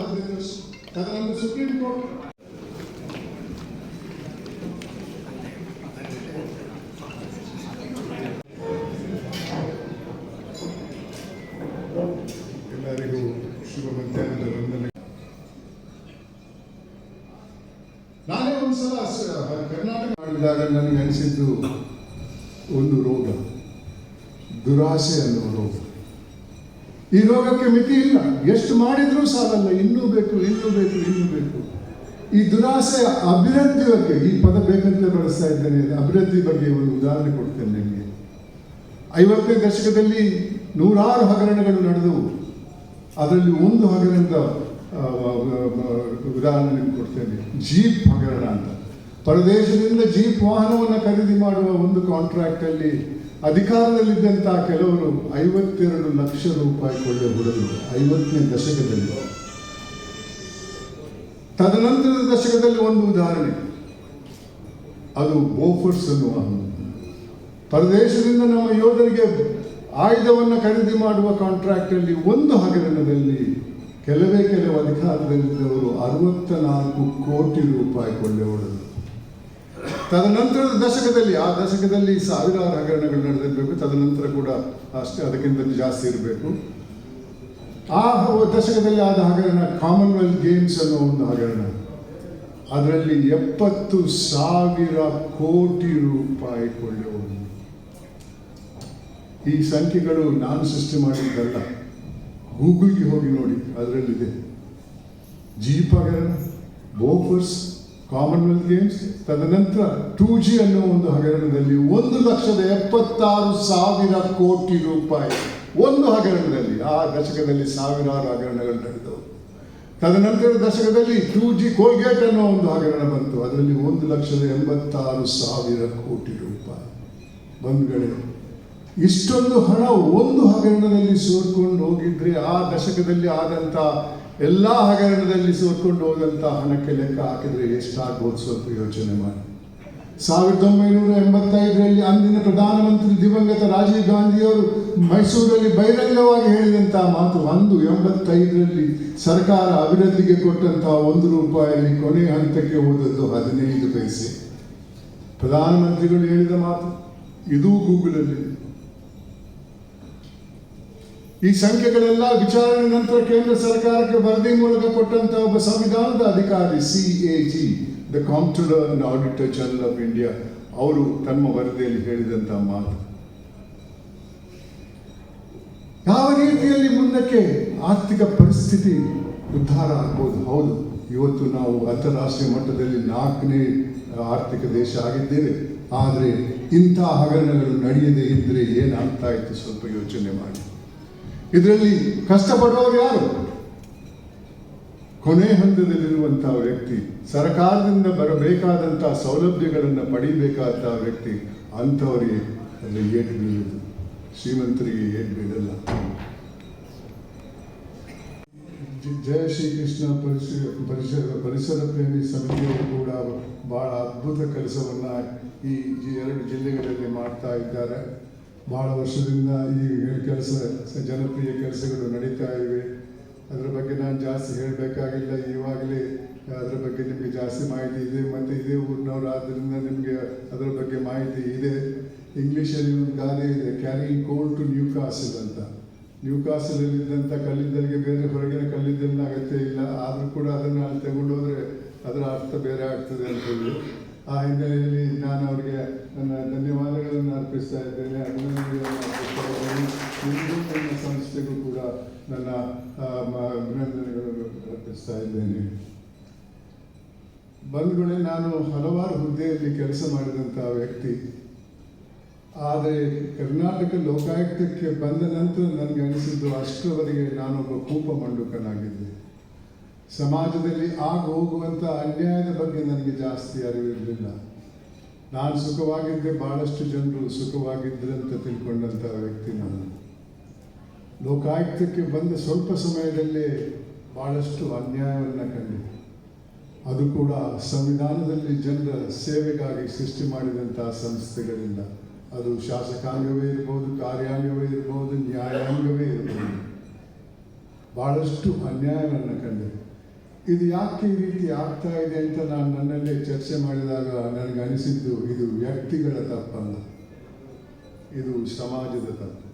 ಹದಿನೈದು ವರ್ಷ ತದನಂತರ ಸುಪ್ರೀಂ ಕೋರ್ಟ್. ಎಲ್ಲರಿಗೂ ಶುಭ ಮಧ್ಯಾಹ್ನದ ವಂದನೆ. ನಾನೇ ಒಂದ್ಸಲ ಕರ್ನಾಟಕ ಮಾಡಿದಾಗ ನನಗೆ ಅನಿಸಿದ್ದು ಒಂದು ರೋಗ, ದುರಾಸೆ ಅನ್ನುವ ರೋಗ ಈ ರೋಗಕ್ಕೆ ಮಿತಿ ಇಲ್ಲ. ಎಷ್ಟು ಮಾಡಿದರೂ ಸಾಲಲ್ಲ. ಇನ್ನೂ ಬೇಕು ಇನ್ನೂ ಬೇಕು ಇನ್ನೂ ಬೇಕು. ಈ ದುರಾಸೆ ಅಭಿವೃದ್ಧಿ ಬಗ್ಗೆ ಈ ಪದ ಬೇಕಂತೆ ಬಳಸ್ತಾ ಇದ್ದೇನೆ. ಅಭಿವೃದ್ಧಿ ಬಗ್ಗೆ ಒಂದು ಉದಾಹರಣೆ ಕೊಡ್ತೇನೆ ನಿಮಗೆ. ಐವತ್ತನೇ ದಶಕದಲ್ಲಿ ನೂರಾರು ಹಗರಣಗಳು ನಡೆದವು. ಅದರಲ್ಲಿ ಒಂದು ಹಗರಣದ ಉದಾಹರಣೆ ನಿಮ್ಗೆ ಕೊಡ್ತೇನೆ. ಜೀಪ್ ಹಗರಣ ಅಂತ. ಪರದೇಶದಿಂದ ಜೀಪ್ ವಾಹನವನ್ನು ಖರೀದಿ ಮಾಡುವ ಒಂದು ಕಾಂಟ್ರಾಕ್ಟ್ ಅಲ್ಲಿ ಅಧಿಕಾರದಲ್ಲಿದ್ದಂತಹ ಕೆಲವರು ಐವತ್ತೆರಡು ಲಕ್ಷ ರೂಪಾಯಿ ಕೊಳ್ಳೆ ಹೊಡೆದರು ಐವತ್ತನೇ ದಶಕದಲ್ಲಿ. ತದನಂತರದ ದಶಕದಲ್ಲಿ ಒಂದು ಉದಾಹರಣೆ. ಅದು ಬೋಫರ್ಸ್ ಅನ್ನುವ ಪರದೇಶದಿಂದ ನಮ್ಮ ಯೋಧರಿಗೆ ಆಯುಧವನ್ನು ಖರೀದಿ ಮಾಡುವ ಕಾಂಟ್ರಾಕ್ಟ್ ಅಲ್ಲಿ ಒಂದು ಹಗರಣದಲ್ಲಿ ಕೆಲವೇ ಕೆಲವು ಅಧಿಕಾರದಲ್ಲಿದ್ದವರು ಅರವತ್ತ ನಾಲ್ಕು ಕೋಟಿ ರೂಪಾಯಿ ಕೊಳ್ಳೆ ಹೊಡೆದರು ತದನಂತರದ ದಶಕದಲ್ಲಿ, ಆ ದಶಕದಲ್ಲಿ ಸಾವಿರಾರು ಹಗರಣಗಳು ನಡೆದಿರಬೇಕು. ತದನಂತರ ಕೂಡ ಅಷ್ಟೇ ಅದಕ್ಕಿಂತ ಜಾಸ್ತಿ ಇರಬೇಕು. ಆ ದಶಕದಲ್ಲಿ ಆದ ಹಗರಣ ಕಾಮನ್ವೆಲ್ತ್ ಗೇಮ್ಸ್ ಅನ್ನೋ ಒಂದು ಹಗರಣ. ಅದರಲ್ಲಿ ಎಪ್ಪತ್ತು ಸಾವಿರ ಕೋಟಿ ರೂಪಾಯಿ ಕೊಳ್ಳೆ ಈ ಸಂಖ್ಯೆಗಳು ನಾನು ಸೃಷ್ಟಿ ಮಾಡಿದ್ದಲ್ಲ. ಗೂಗಲ್ಗೆ ಹೋಗಿ ನೋಡಿ, ಅದರಲ್ಲಿದೆ. ಜೀಪ್ ಹಗರಣ ಬೋಫರ್ಸ್ ಕಾಮನ್ವೆಲ್ತ್ ಗೇಮ್ಸ್ ತದನಂತರ ಟೂ ಜಿ ಅನ್ನೋ ಒಂದು ಹಗರಣದಲ್ಲಿ ಒಂದು ಲಕ್ಷದ ಎಪ್ಪತ್ತಾರು ಸಾವಿರ ಕೋಟಿ ರೂಪಾಯಿ. ಒಂದು ಹಗರಣದಲ್ಲಿ, ಆ ದಶಕದಲ್ಲಿ ಸಾವಿರಾರು ಹಗರಣಗಳು ನಡೆದವು. ತದನಂತರ ದಶಕದಲ್ಲಿ ಟೂ ಜಿ ಕೋಲ್ಗೇಟ್ ಅನ್ನೋ ಒಂದು ಹಗರಣ ಬಂತು. ಅದರಲ್ಲಿ ಒಂದು ಲಕ್ಷದ ಎಂಬತ್ತಾರು ಸಾವಿರ ಕೋಟಿ ರೂಪಾಯಿ. ಬಂಧುಗಳೇ ಇಷ್ಟೊಂದು ಹಣ ಒಂದು ಹಗರಣದಲ್ಲಿ ಸೋರ್ಕೊಂಡು ಹೋಗಿದ್ರೆ ಆ ದಶಕದಲ್ಲಿ ಆದಂತ ಎಲ್ಲ ಹಗರಣದಲ್ಲಿ ಸೋರ್ಕೊಂಡು ಹೋದಂತ ಹಣಕ್ಕೆ ಲೆಕ್ಕ ಹಾಕಿದ್ರೆ ಎಷ್ಟಾಗ್ಬೋದು ಸ್ವಲ್ಪ ಯೋಚನೆ ಮಾಡಿ. ಸಾವಿರದ ಒಂಬೈನೂರ ಎಂಬತ್ತೈದರಲ್ಲಿ ಅಂದಿನ ಪ್ರಧಾನಮಂತ್ರಿ ದಿವಂಗತ ರಾಜೀವ್ ಗಾಂಧಿಯವರು ಮೈಸೂರಲ್ಲಿ ಬಹಿರಂಗವಾಗಿ ಹೇಳಿದಂಥ ಮಾತು ಒಂದು, ಎಂಬತ್ತೈದರಲ್ಲಿ ಸರ್ಕಾರ ಅಭಿವೃದ್ಧಿಗೆ ಕೊಟ್ಟಂತಹ ಒಂದು ರೂಪಾಯಿಯಲ್ಲಿ ಕೊನೆ ಹಂತಕ್ಕೆ ಹೋದದ್ದು ಹದಿನೈದು ಪೈಸೆ. ಪ್ರಧಾನಮಂತ್ರಿಗಳು ಹೇಳಿದ ಮಾತು, ಇದೂ ಗೂಗಲಲ್ಲಿ. ಈ ಸಂಖ್ಯೆಗಳೆಲ್ಲ ವಿಚಾರಣೆ ನಂತರ ಕೇಂದ್ರ ಸರ್ಕಾರಕ್ಕೆ ವರದಿ ಮೂಲಕ ಕೊಟ್ಟಂತಹ ಒಬ್ಬ ಸಂವಿಧಾನದ ಅಧಿಕಾರಿ C A G the comptroller and auditor general of India ಅವರು ತಮ್ಮ ವರದಿಯಲ್ಲಿ ಹೇಳಿದಂತಹ ಮಾತು. ಯಾವ ರೀತಿಯಲ್ಲಿ ಮುಂದಕ್ಕೆ ಆರ್ಥಿಕ ಪರಿಸ್ಥಿತಿ ಉದ್ಧಾರ ಆಗ್ಬೋದು? ಹೌದು, ಇವತ್ತು ನಾವು ಅಂತಾರಾಷ್ಟ್ರೀಯ ಮಟ್ಟದಲ್ಲಿ ನಾಲ್ಕನೇ ಆರ್ಥಿಕ ದೇಶ ಆಗಿದ್ದೇವೆ. ಆದರೆ ಇಂಥ ಹಗರಣಗಳು ನಡೆಯದೇ ಇದ್ದರೆ ಏನಾಗ್ತಾ ಇತ್ತು? ಸ್ವಲ್ಪ ಯೋಚನೆ ಮಾಡಿ. ಇದರಲ್ಲಿ ಕಷ್ಟಪಡುವವರು ಯಾರು? ಕೊನೆ ಹಂತದಲ್ಲಿರುವಂತಹ ವ್ಯಕ್ತಿ, ಸರ್ಕಾರದಿಂದ ಬರಬೇಕಾದಂತಹ ಸೌಲಭ್ಯಗಳನ್ನು ಪಡಿಬೇಕಾದಂತಹ ವ್ಯಕ್ತಿ, ಅಂಥವರಿಗೆ ಅಲ್ಲಿ ಏನು ಬೀಳುವುದು. ಶ್ರೀಮಂತರಿಗೆ ಏನು ಬೀಳಲ್ಲ. ಜಯ ಶ್ರೀಕೃಷ್ಣ ಪರಿಸರ ಪರಿಸರ ಪರಿಸರ ಪ್ರೇಮಿ ಸಮಿತಿಯವರು ಕೂಡ ಬಹಳ ಅದ್ಭುತ ಕೆಲಸವನ್ನ ಈ ಎರಡು ಜಿಲ್ಲೆಗಳಲ್ಲಿ ಮಾಡ್ತಾ ಇದ್ದಾರೆ. ಬಹಳ ವರ್ಷದಿಂದ ಈ ಕೆಲಸ, ಜನಪ್ರಿಯ ಕೆಲಸಗಳು ನಡೀತಾ ಇವೆ. ಅದರ ಬಗ್ಗೆ ನಾನು ಜಾಸ್ತಿ ಹೇಳಬೇಕಾಗಿಲ್ಲ. ಇವಾಗಲೇ ಅದರ ಬಗ್ಗೆ ನಿಮಗೆ ಜಾಸ್ತಿ ಮಾಹಿತಿ ಇದೆ. ಮತ್ತು ಇದೇ ಊರಿನವರು ಆದ್ದರಿಂದ ನಿಮಗೆ ಅದರ ಬಗ್ಗೆ ಮಾಹಿತಿ ಇದೆ. ಇಂಗ್ಲೀಷಲ್ಲಿ ಒಂದು ಗಾದೆ ಇದೆ ಕ್ಯಾರಿಂಗ್ ಕೋಲ್ ಟು ನ್ಯೂ ಕಾಸಿಲ್ ಅಂತ. ನ್ಯೂ ಕಾಸಲಲ್ಲಿದ್ದಂಥ ಕಲ್ಲಿದ್ದಲಿಗೆ ಬೇರೆ ಹೊರಗಿನ ಕಲ್ಲಿದ್ದಲಿನ ಅಗತ್ಯ ಇಲ್ಲ. ಆದರೂ ಕೂಡ ಅದನ್ನು ಅಲ್ಲಿ ತಗೊಂಡೋದ್ರೆ ಅದರ ಅರ್ಥ ಬೇರೆ ಆಗ್ತದೆ ಅಂತ ಹೇಳಿ. ಆ ಹಿನ್ನೆಲೆಯಲ್ಲಿ ನಾನು ಅವರಿಗೆ ನನ್ನ ಧನ್ಯವಾದಗಳನ್ನು ಅರ್ಪಿಸ್ತಾ ಇದ್ದೇನೆ, ಅಭಿನಂದನೆಗಳನ್ನು ಅರ್ಪಿಸ್ತಾ ಇದ್ದೇನೆ. ಸಂಸ್ಥೆಗೂ ಕೂಡ ನನ್ನ ಅಭಿನಂದನೆಗಳನ್ನು ಅರ್ಪಿಸ್ತಾ ಇದ್ದೇನೆ. ಬಂಧುಗಳೇ ನಾನು ಹಲವಾರು ಹುದ್ದೆಯಲ್ಲಿ ಕೆಲಸ ಮಾಡಿದಂಥ ವ್ಯಕ್ತಿ. ಆದರೆ ಕರ್ನಾಟಕ ಲೋಕಾಯುಕ್ತಕ್ಕೆ ಬಂದ ನಂತರ ನನಗೆ ಅನಿಸಿದ್ದು, ಅಷ್ಟರವರೆಗೆ ನಾನೊಬ್ಬ ಕೂಪ ಮಂಡುಕನಾಗಿದ್ದೆ ಸಮಾಜದಲ್ಲಿ ಆಗ ಹೋಗುವಂಥ ಅನ್ಯಾಯದ ಬಗ್ಗೆ ನನಗೆ ಜಾಸ್ತಿ ಅರಿವಿರಲಿಲ್ಲ. ನಾನು ಸುಖವಾಗಿದ್ದೆ ಬಹಳಷ್ಟು ಜನರು ಸುಖವಾಗಿದ್ದರು ಅಂತ ತಿಳ್ಕೊಂಡಂಥ ವ್ಯಕ್ತಿ ನಾನು. ಲೋಕಾಯುಕ್ತಕ್ಕೆ ಬಂದ ಸ್ವಲ್ಪ ಸಮಯದಲ್ಲೇ ಬಹಳಷ್ಟು ಅನ್ಯಾಯವನ್ನು ಕಂಡೆ. ಅದು ಕೂಡ ಸಂವಿಧಾನದಲ್ಲಿ ಜನರ ಸೇವೆಗಾಗಿ ಸೃಷ್ಟಿ ಮಾಡಿದಂಥ ಸಂಸ್ಥೆಗಳಿಂದ. ಅದು ಶಾಸಕಾಂಗವೇ ಇರ್ಬೋದು, ಕಾರ್ಯಾಂಗವೇ ಇರ್ಬೋದು, ನ್ಯಾಯಾಂಗವೇ ಇರ್ಬೋದು. ಬಹಳಷ್ಟು ಅನ್ಯಾಯವನ್ನು ಕಂಡೆ. ಇದು ಯಾಕೆ ಈ ರೀತಿ ಆಗ್ತಾ ಇದೆ ಅಂತ ನಾನು ನನ್ನಲ್ಲೇ ಚರ್ಚೆ ಮಾಡಿದಾಗ ನನಗೆ ಅನಿಸಿದ್ದು, ಇದು ವ್ಯಕ್ತಿಗಳ ತಪ್ಪಲ್ಲ. ಇದು ಸಮಾಜದ ತಪ್ಪು.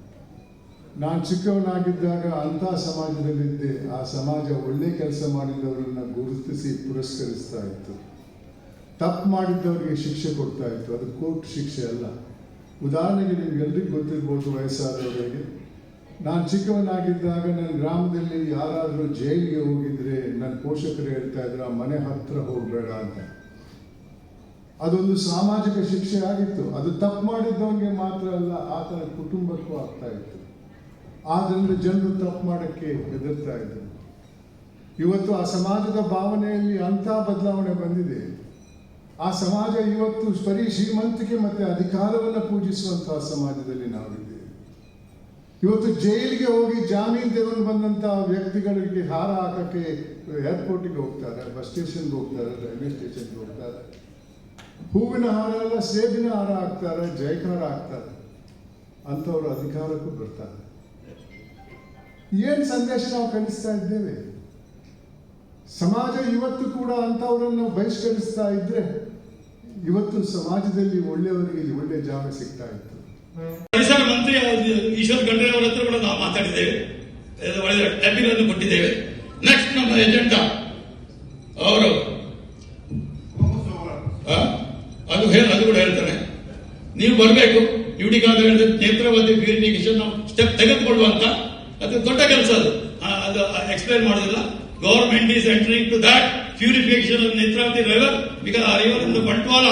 ನಾನು ಚಿಕ್ಕವನಾಗಿದ್ದಾಗ ಅಂಥ ಸಮಾಜದಲ್ಲಿದ್ದೆ. ಆ ಸಮಾಜ ಒಳ್ಳೆ ಕೆಲಸ ಮಾಡಿದವರನ್ನ ಗುರುತಿಸಿ ಪುರಸ್ಕರಿಸ್ತಾ ಇತ್ತು. ತಪ್ಪು ಮಾಡಿದ್ದವರಿಗೆ ಶಿಕ್ಷೆ ಕೊಡ್ತಾ ಇತ್ತು. ಅದು ಕೋರ್ಟ್ ಶಿಕ್ಷೆ ಅಲ್ಲ. ಉದಾಹರಣೆಗೆ ನಿಮ್ಗೆಲ್ರಿಗೂ ಗೊತ್ತಿರ್ಬೋದು ವಯಸ್ಸಾದವರಿಗೆ. ನಾನು ಚಿಕ್ಕವನಾಗಿದ್ದಾಗ ನನ್ನ ಗ್ರಾಮದಲ್ಲಿ ಯಾರಾದರೂ ಜೈಲಿಗೆ ಹೋಗಿದ್ರೆ ನನ್ನ ಪೋಷಕರು ಹೇಳ್ತಾ ಇದ್ರು, ಆ ಮನೆ ಹತ್ರ ಹೋಗಬೇಡ ಅಂತ. ಅದೊಂದು ಸಾಮಾಜಿಕ ಶಿಕ್ಷೆ ಆಗಿತ್ತು. ಅದು ತಪ್ಪು ಮಾಡಿದ್ದವನಿಗೆ ಮಾತ್ರ ಅಲ್ಲ ಆತನ ಕುಟುಂಬಕ್ಕೂ ಆಗ್ತಾ ಇತ್ತು. ಆದ್ರಿಂದ ಜನರು ತಪ್ಪು ಮಾಡೋಕ್ಕೆ ಹೆದರ್ತಾ ಇದ್ರು. ಇವತ್ತು ಆ ಸಮಾಜದ ಭಾವನೆಯಲ್ಲಿ ಅಂಥ ಬದಲಾವಣೆ ಬಂದಿದೆ. ಆ ಸಮಾಜ ಇವತ್ತು ಬರೀ ಶ್ರೀಮಂತಿಕೆ ಮತ್ತೆ ಅಧಿಕಾರವನ್ನು ಪೂಜಿಸುವಂತಹ ಸಮಾಜದಲ್ಲಿ ನಾವಿದ್ದೇವೆ. ಇವತ್ತು ಜೈಲಿಗೆ ಹೋಗಿ ಜಾಮೀನು ತೆಗೆದು ಬಂದಂಥ ವ್ಯಕ್ತಿಗಳಿಗೆ ಹಾರ ಹಾಕಕ್ಕೆ ಏರ್ಪೋರ್ಟಿಗೆ ಹೋಗ್ತಾರೆ ಬಸ್ ಸ್ಟೇಷನ್ಗೆ ಹೋಗ್ತಾರೆ ರೈಲ್ವೆ ಸ್ಟೇಷನ್ಗೆ ಹೋಗ್ತಾರೆ. ಹೂವಿನ ಹಾರ ಎಲ್ಲ ಸೇಬಿನ ಹಾರ ಹಾಕ್ತಾರೆ, ಜೈಕಾರ ಹಾಕ್ತಾರೆ. ಅಂಥವ್ರು ಅಧಿಕಾರಕ್ಕೂ ಬರ್ತಾರೆ. ಏನು ಸಂದೇಶ ನಾವು ಕಲಿಸ್ತಾ ಇದ್ದೇವೆ? ಸಮಾಜ ಇವತ್ತು ಕೂಡ ಅಂಥವರನ್ನು ಬಹಿಷ್ಕರಿಸ್ತಾ ಇದ್ರೆ ಇವತ್ತು ಸಮಾಜದಲ್ಲಿ ಒಳ್ಳೆಯವರಿಗೆ ಒಳ್ಳೆ ಜಾಗ ಸಿಗ್ತಾ ಇತ್ತು. ಮಂತ್ರಿ ಈಶ್ವರ್ ಖಂಡ್ರೆ ಅವರ ಹತ್ರ ಕೂಡ ನಾವು ಮಾತಾಡಿದ್ದೇವೆ. ಒಳ್ಳೆಯ ಅನ್ನು ಕೊಟ್ಟಿದ್ದೇವೆ. ನೆಕ್ಸ್ಟ್ ನಮ್ಮ ಏಜೆಂಟ ಅವರು? ಅದು ಹೇಳ, ಅದು ಕೂಡ ಹೇಳ್ತಾನೆ. ನೀವು ಬರಬೇಕು. ಅಂತ ಹೇಳಿದ್ರೆ ನೇತ್ರವಾದಿ ಪ್ಯೂರಿಫಿಕೇಶನ್ ನಾವು ಸ್ಟೆಪ್ ತೆಗೆದುಕೊಳ್ಳುವಂತ ಅದು ದೊಡ್ಡ ಕೆಲಸ ಅದು. ಅದು ಎಕ್ಸ್ಪ್ಲೈನ್ ಮಾಡೋದಿಲ್ಲ government is entering to that purification Netravati river because ಆ ರಿವರ್ ಬಂಟ್ವಾಳ,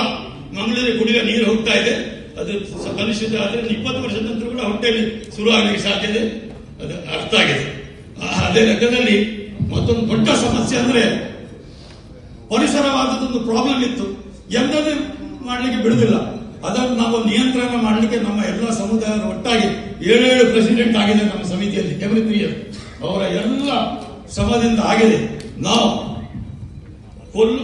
ಮಂಗಳೂರಿಗೆ ಕುಡಿಯುವ ನೀರು ಹೋಗ್ತಾ ಇದೆ. ಅದು ಕಲುಷಿತ ಆದರೆ ಇಪ್ಪತ್ತು ವರ್ಷದ ನಂತರ ಕೂಡ ಹೊಟ್ಟೆಯಲ್ಲಿ ಶುರು ಆಗಲಿಕ್ಕೆ ಸಾಧ್ಯತೆ ಅದು ಅರ್ಥ ಆಗಿದೆ. ಅದೇ ಲೆಕ್ಕದಲ್ಲಿ ಮತ್ತೊಂದು ದೊಡ್ಡ ಸಮಸ್ಯೆ ಅಂದ್ರೆ ಪರಿಸರವಾದದೊಂದು ಪ್ರಾಬ್ಲಮ್ ಇತ್ತು. ಎಂದದೇ ಮಾಡಲಿಕ್ಕೆ ಬಿಡುದಿಲ್ಲ. ಅದನ್ನು ನಾವು ನಿಯಂತ್ರಣ ಮಾಡಲಿಕ್ಕೆ ನಮ್ಮ ಎಲ್ಲ ಸಮುದಾಯ ಒಟ್ಟಾಗಿ ಏಳೇಳು ಪ್ರೆಸಿಡೆಂಟ್ ಆಗಿದೆ ನಮ್ಮ ಸಮಿತಿಯಲ್ಲಿ. ಎವ್ರಿ ತ್ರೀ ಇಯರ್ ಅವರ ಎಲ್ಲ ಶ್ರಮದಿಂದ ಆಗಿದೆ. ನಾವು ಫುಲ್